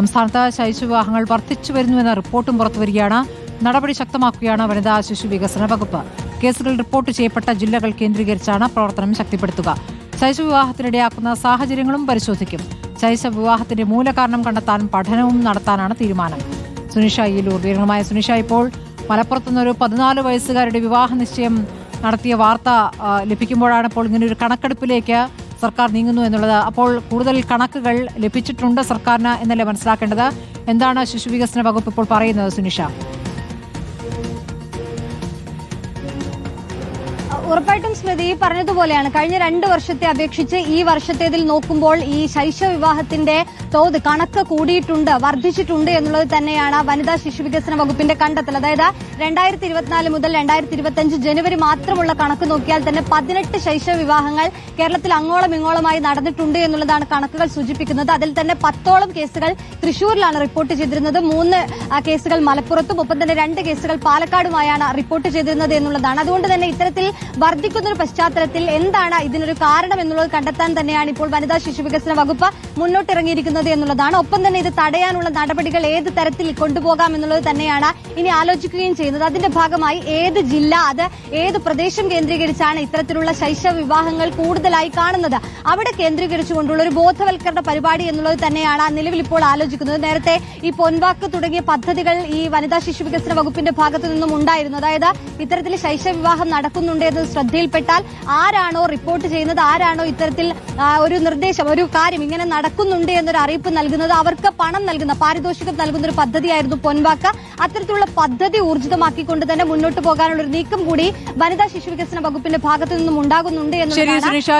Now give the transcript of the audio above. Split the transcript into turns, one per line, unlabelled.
സംസ്ഥാനത്ത് ശൈശുവിവാഹങ്ങൾ വർദ്ധിച്ചു വരുന്നുവെന്ന റിപ്പോർട്ടും പുറത്തുവരികയാണ് നടപടി ശക്തമാക്കുകയാണ് വനിതാ ശിശു വികസന വകുപ്പ്. കേസുകൾ റിപ്പോർട്ട് ചെയ്യപ്പെട്ട ജില്ലകൾ കേന്ദ്രീകരിച്ചാണ് പ്രവർത്തനം ശക്തിപ്പെടുത്തുക. ശൈശവിവാഹത്തിനിടയാക്കുന്ന സാഹചര്യങ്ങളും പരിശോധിക്കും. ശൈശവിവാഹത്തിന്റെ മൂലകാരണം കണ്ടെത്താൻ പഠനവും നടത്താനാണ് തീരുമാനം. സുനിഷ ഈലൂർ. വിവരങ്ങളുമായ സുനിഷ ഇപ്പോൾ മലപ്പുറത്തുനിന്നൊരു പതിനാല് വയസ്സുകാരുടെ വിവാഹ നിശ്ചയം നടത്തിയ വാർത്ത ലഭിക്കുമ്പോഴാണ് ഇപ്പോൾ ഇങ്ങനെ ഒരു കണക്കെടുപ്പിലേക്ക് സർക്കാർ നീങ്ങുന്നു എന്നുള്ളത്. അപ്പോൾ കൂടുതൽ കണക്കുകൾ ലഭിച്ചിട്ടുണ്ട് സർക്കാരിന് എന്നല്ലേ മനസ്സിലാക്കേണ്ടത്? എന്താണ് ശിശു വികസന വകുപ്പ് ഇപ്പോൾ പറയുന്നത് സുനിഷ?
ഉറപ്പായിട്ടും സ്മൃതി ഈ പറഞ്ഞതുപോലെയാണ്. കഴിഞ്ഞ രണ്ട് വർഷത്തെ അപേക്ഷിച്ച് ഈ വർഷത്തേതിൽ നോക്കുമ്പോൾ ഈ ശൈശവ വിവാഹത്തിന്റെ തോത് കണക്ക് കൂടിയിട്ടുണ്ട് വർദ്ധിച്ചിട്ടുണ്ട് എന്നുള്ളത് തന്നെയാണ് വനിതാ ശിശു വികസന വകുപ്പിന്റെ കണ്ടെത്തൽ. അതായത് രണ്ടായിരത്തി ഇരുപത്തിനാല് മുതൽ രണ്ടായിരത്തി ഇരുപത്തിയഞ്ച് ജനുവരി മാത്രമുള്ള കണക്ക് നോക്കിയാൽ തന്നെ പതിനെട്ട് ശൈശവ വിവാഹങ്ങൾ കേരളത്തിൽ അങ്ങോളം ഇങ്ങോളമായി നടന്നിട്ടുണ്ട് എന്നുള്ളതാണ് കണക്കുകൾ സൂചിപ്പിക്കുന്നത്. അതിൽ തന്നെ പത്തോളം കേസുകൾ തൃശൂരിലാണ് റിപ്പോർട്ട് ചെയ്തിരുന്നത്. മൂന്ന് കേസുകൾ മലപ്പുറത്തും ഒപ്പം തന്നെ രണ്ട് കേസുകൾ പാലക്കാടുമായാണ് റിപ്പോർട്ട് ചെയ്തിരുന്നത് എന്നുള്ളതാണ്. അതുകൊണ്ട് തന്നെ ഇത്തരത്തിൽ വർദ്ധിക്കുന്ന ഒരു പശ്ചാത്തലത്തിൽ എന്താണ് ഇതിനൊരു കാരണം എന്നുള്ളത് കണ്ടെത്താൻ തന്നെയാണ് ഇപ്പോൾ വനിതാ ശിശു വികസന വകുപ്പ് മുന്നോട്ടിറങ്ങിയിരിക്കുന്നത് എന്നുള്ളതാണ്. ഒപ്പം തന്നെ ഇത് തടയാനുള്ള നടപടികൾ ഏത് തരത്തിൽ കൊണ്ടുപോകാം എന്നുള്ളത് തന്നെയാണ് ഇനി ആലോചിക്കുകയും ചെയ്യുന്നത്. അതിന്റെ ഭാഗമായി ഏത് ജില്ല അത് ഏത് പ്രദേശം കേന്ദ്രീകരിച്ചാണ് ഇത്തരത്തിലുള്ള ശൈശവ വിവാഹങ്ങൾ കൂടുതലായി കാണുന്നത്? അവിടെ കേന്ദ്രീകരിച്ചുകൊണ്ടുള്ള ഒരു ബോധവൽക്കരണ പരിപാടി എന്നുള്ളത് തന്നെയാണ് നിലവിൽ ഇപ്പോൾ ആലോചിക്കുന്നത്. നേരത്തെ ഈ പൊൻവാക്ക് തുടങ്ങിയ പദ്ധതികൾ ഈ വനിതാ ശിശു വികസന വകുപ്പിന്റെ ഭാഗത്തു നിന്നും ഉണ്ടായിരുന്നു. അതായത് ഇത്തരത്തിൽ ശൈശവ വിവാഹം നടക്കുന്നുണ്ട് എന്ന് ശ്രദ്ധയിൽപ്പെട്ടാൽ ആരാണോ റിപ്പോർട്ട് ചെയ്യുന്നത്? ആരാണോ ഇത്തരത്തിൽ ഒരു നിർദ്ദേശം ഒരു കാര്യം ഇങ്ങനെ നടക്കുന്നുണ്ട് എന്നൊരു അറിയിപ്പ് നൽകുന്നത്? അവർക്ക് പണം നൽകുന്ന പാരിതോഷികം നൽകുന്ന ഒരു പദ്ധതിയായിരുന്നു പൊൻവാക്ക. അത്തരത്തിലുള്ള പദ്ധതി ഊർജിതമാക്കിക്കൊണ്ട് തന്നെ മുന്നോട്ട് പോകാനുള്ള ഒരു നീക്കം കൂടി വനിതാ ശിശു വികസന വകുപ്പിന്റെ ഭാഗത്തു നിന്നും ഉണ്ടാകുന്നുണ്ട്
സുനിഷ.